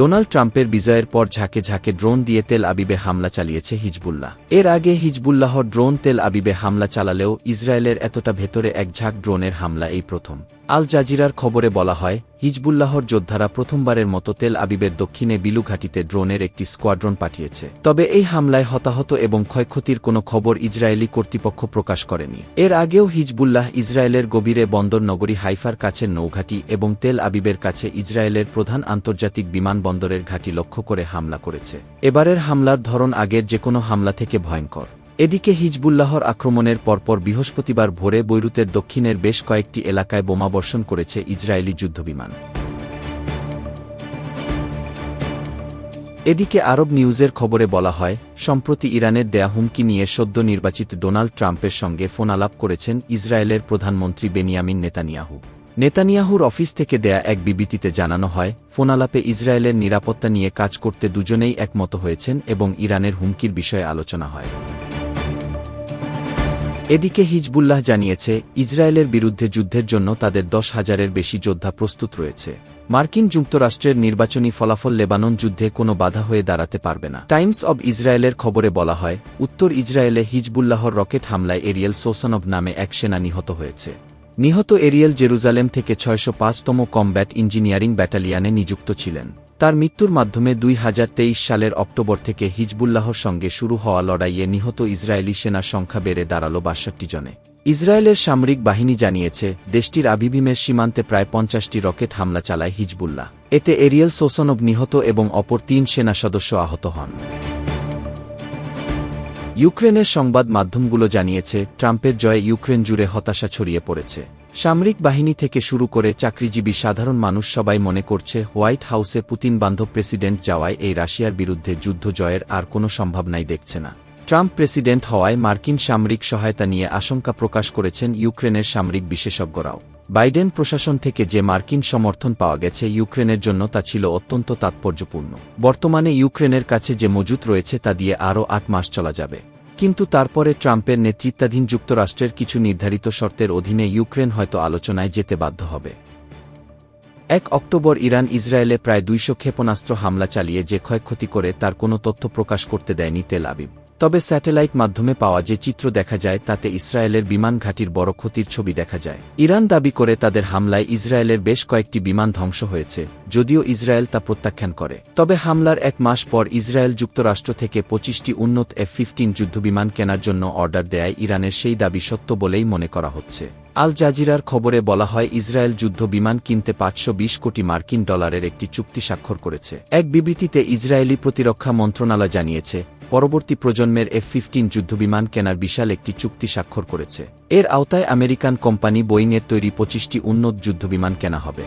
Donald ট্রাম্পের বিজয়ের পর ঝাঁকে ঝাঁকে ড্রোন দিয়ে তেল আবিবে হামলা চালিয়েছে হিজবুল্লাহ। এর আগে হিজবুল্লাহর ড্রোন তেল আবিবে হামলা চালালেও ইসরায়েলের এতটা ভেতরে এক ঝাঁক ড্রোনের হামলা এই প্রথম। আল জাজিরার খবরে বলা হয়, হিজবুল্লাহর যোদ্ধারা প্রথমবারের মতো তেল আবিবের দক্ষিণে বিলু ঘাটিতে ড্রোনের একটি স্কোয়াড্রন পাঠিয়েছে। তবে এই হামলায় হতাহত এবং ক্ষয়ক্ষতির কোনো খবর ইসরায়েলি কর্তৃপক্ষ প্রকাশ করেনি। এর আগেও হিজবুল্লাহ ইসরায়েলের গভীরে বন্দর নগরী হাইফার কাছে নৌঘাটি এবং তেল আবিবের কাছে ইসরায়েলের প্রধান আন্তর্জাতিক বিমানবন্দরের ঘাঁটি লক্ষ্য করে হামলা করেছে। এবারের হামলার ধরন আগের যে কোনো হামলা থেকে ভয়ঙ্কর। এদিকে হিজবুল্লাহর আক্রমণের পরপর বৃহস্পতিবার ভোরে বৈরুতের দক্ষিণের বেশ কয়েকটি এলাকায় বোমাবর্ষণ করেছে ইসরায়েলি যুদ্ধবিমান। এদিকে আরব নিউজের খবরে বলা হয়, সম্প্রতি ইরানের দেয়া হুমকি নিয়ে সদ্য নির্বাচিত ডোনাল্ড ট্রাম্পের সঙ্গে ফোনালাপ করেছেন ইসরায়েলের প্রধানমন্ত্রী বেনিয়ামিন নেতানিয়াহু। নেতানিয়াহুর অফিস থেকে দেয়া এক বিবৃতিতে জানানো হয়, ফোনালাপে ইসরায়েলের নিরাপত্তা নিয়ে কাজ করতে দুজনেই একমত হয়েছেন এবং ইরানের হুমকির বিষয়ে আলোচনা হয়। এদিকে হিজবুল্লাহ জানিয়েছে, ইসরায়েলের বিরুদ্ধে যুদ্ধের জন্য তাদের দশ হাজারের বেশি যোদ্ধা প্রস্তুত রয়েছে। মার্কিন যুক্তরাষ্ট্রের নির্বাচনী ফলাফল লেবানন যুদ্ধে কোনো বাধা হয়ে দাঁড়াতে পারবে না। টাইমস অব ইসরায়েলের খবরে বলা হয়, উত্তর ইসরায়েলে হিজবুল্লাহর রকেট হামলায় এরিয়েল সোসানভ নামে এক সেনা নিহত হয়েছে। নিহত এরিয়েল জেরুজালেম থেকে ছয়শো পাঁচতম কমব্যাট ইঞ্জিনিয়ারিং ব্যাটালিয়ানে নিযুক্ত ছিলেন। তার মৃত্যুর মাধ্যমে দুই হাজার তেইশ সালের অক্টোবর থেকে হিজবুল্লাহর সঙ্গে শুরু হওয়া লড়াইয়ে নিহত ইসরায়েলি সেনার সংখ্যা বেড়ে দাঁড়াল বাষট্টি জনে। ইসরায়েলের সামরিক বাহিনী জানিয়েছে, দেশটির আবিভিমের সীমান্তে প্রায় পঞ্চাশটি রকেট হামলা চালায় হিজবুল্লাহ। এতে এরিয়েল সোসনব নিহত এবং অপর তিন সেনা সদস্য আহত হন। ইউক্রেনের সংবাদ মাধ্যমগুলো জানিয়েছে, ট্রাম্পের জয়ে ইউক্রেন জুড়ে হতাশা ছড়িয়ে পড়েছে। সামরিক বাহিনী থেকে শুরু করে চাকরিজীবী সাধারণ মানুষ সবাই মনে করছে হোয়াইট হাউসে পুতিন বান্ধব প্রেসিডেন্ট যাওয়ায় এই রাশিয়ার বিরুদ্ধে যুদ্ধ জয়ের আর কোনো সম্ভাবনাই দেখছে না। ট্রাম্প প্রেসিডেন্ট হওয়ায় মার্কিন সামরিক সহায়তা নিয়ে আশঙ্কা প্রকাশ করেছেন ইউক্রেনের সামরিক বিশেষজ্ঞরাও। বাইডেন প্রশাসন থেকে যে মার্কিন সমর্থন পাওয়া গেছে ইউক্রেনের জন্য তা ছিল অত্যন্ত তাৎপর্যপূর্ণ। বর্তমানে ইউক্রেনের কাছে যে মজুত রয়েছে তা দিয়ে আরও আট মাস চলা যাবে। কিন্তু তারপরে ট্রাম্পের নেতৃত্বাধীন যুক্তরাষ্ট্রের কিছু নির্ধারিত শর্তের অধীনে ইউক্রেন হয়তো আলোচনায় যেতে বাধ্য হবে। এক অক্টোবর ইরান ইসরায়েলে প্রায় দুইশ ক্ষেপণাস্ত্র হামলা চালিয়ে যে ক্ষয়ক্ষতি করে তার কোনো তথ্য প্রকাশ করতে দেয়নি তেল আবিব। তবে স্যাটেলাইট মাধ্যমে পাওয়া যে চিত্র দেখা যায় তাতে ইসরায়েলের বিমান ঘাঁটির বড় ক্ষতির ছবি দেখা যায়। ইরান দাবি করে তাদের হামলায় ইসরায়েলের বেশ কয়েকটি বিমান ধ্বংস হয়েছে, যদিও ইসরায়েল তা প্রত্যাখ্যান করে। তবে হামলার এক মাস পর ইসরায়েল যুক্তরাষ্ট্র থেকে পঁচিশটি উন্নত এফ ফিফটিন যুদ্ধবিমান কেনার জন্য অর্ডার দেয় ইরানের সেই দাবি সত্য বলেই মনে করা হচ্ছে। আল জাজিরার খবরে বলা হয়, ইসরায়েল যুদ্ধ বিমান কিনতে পাঁচশো বিশ কোটি মার্কিন ডলারের একটি চুক্তি স্বাক্ষর করেছে। এক বিবৃতিতে ইসরায়েলি প্রতিরক্ষা মন্ত্রণালয় জানিয়েছে পরবর্তী প্রজন্মের এফ ফিফটিন যুদ্ধবিমান কেনার বিশাল একটি চুক্তি স্বাক্ষর করেছে। এর আওতায় আমেরিকান কোম্পানি বোয়িংয়ের তৈরি পঁচিশটি উন্নত যুদ্ধবিমান কেনা হবে।